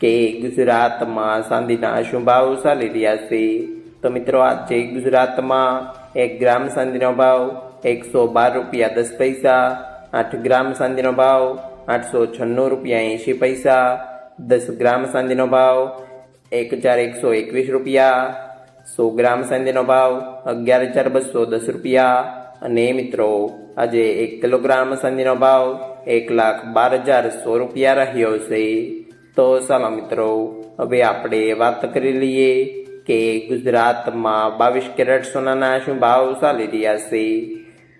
કે ગુજરાતમાં સાંધીના શું ભાવ ચાલી રહ્યા છે. તો મિત્રો, આજે ગુજરાતમાં એક ગ્રામ સાંધીનો ભાવ એકસો બાર રૂપિયા દસ પૈસા, આઠ ગ્રામ સાંધીનો ભાવ આઠસો છન્નું રૂપિયા એંશી પૈસા, દસ ગ્રામ સાંધીનો ભાવ એક હજાર એકસો એકવીસ રૂપિયા, સો ગ્રામ સાંધીનો ભાવ અગિયાર હજાર બસો દસ રૂપિયા. અને મિત્રો, આજે એક કિલોગ્રામ સાંધીનો ભાવ એક લાખ બાર હજાર સો રૂપિયા રહ્યો છે. તો ચાલો મિત્રો, હવે આપણે વાત કરી લઈએ કે ગુજરાતમાં બાવીસ કેરેટ સોનાના શું ભાવ ચાલી રહ્યા છે.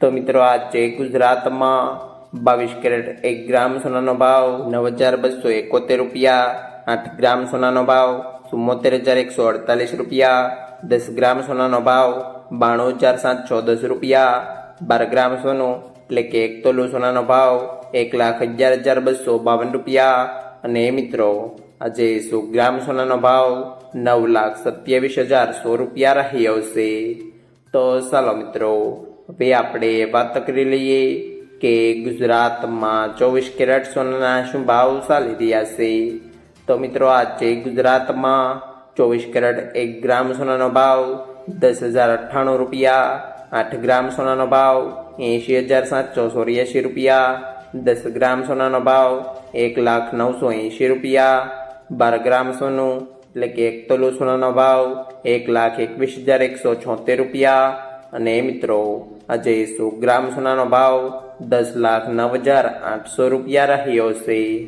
તો મિત્રો, આજે ગુજરાતમાં બાવીસ કેરેટ એક ગ્રામ સોનાનો ભાવ નવ હજાર બસો એકોતેર રૂપિયા, આઠ ગ્રામ સોનાનો ભાવ ચુમ્મોતેર હજાર એકસો અડતાલીસ રૂપિયા, દસ ગ્રામ સોનાનો ભાવ બાણું હજાર સાતસો દસ રૂપિયા, બાર ગ્રામ સોનું એટલે કે એક તોલું સોનાનો ભાવ એક લાખ અગિયાર હજાર બસો બાવન રૂપિયા અને મિત્રો, આજે સો ગ્રામ સોનાનો ભાવ નવ લાખ સત્યાવીસ હજાર સો રૂપિયા રહ્યો છે તો ચાલો મિત્રો, હવે આપણે વાત કરી લઈએ કે ગુજરાતમાં ચોવીસ કેરેટ સોનાના શું ભાવ ચાલી રહ્યા છે? તો મિત્રો, આજે ગુજરાતમાં ચોવીસ કેરેટ એક ગ્રામ સોનાનો ભાવ દસ હજાર અઠ્ઠાણું રૂપિયા, આઠ ગ્રામ સોનાનો ભાવ એંશી હજાર સાતસો રૂપિયા દસ ગ્રામ સોનાનો ભાવ, એક લાખ નવસો એંશી રૂપિયા. બાર ગ્રામ સોનું, એટલે કે એક તોલું સોનાનો ભાવ, એક લાખ એકવીસ હજાર એકસો છોતેર રૂપિયા. અને મિત્રો, આજે સો ગ્રામ સોનાનો ભાવ? દસ લાખ નવ હજાર આઠસો રૂપિયા રહ્યો છે.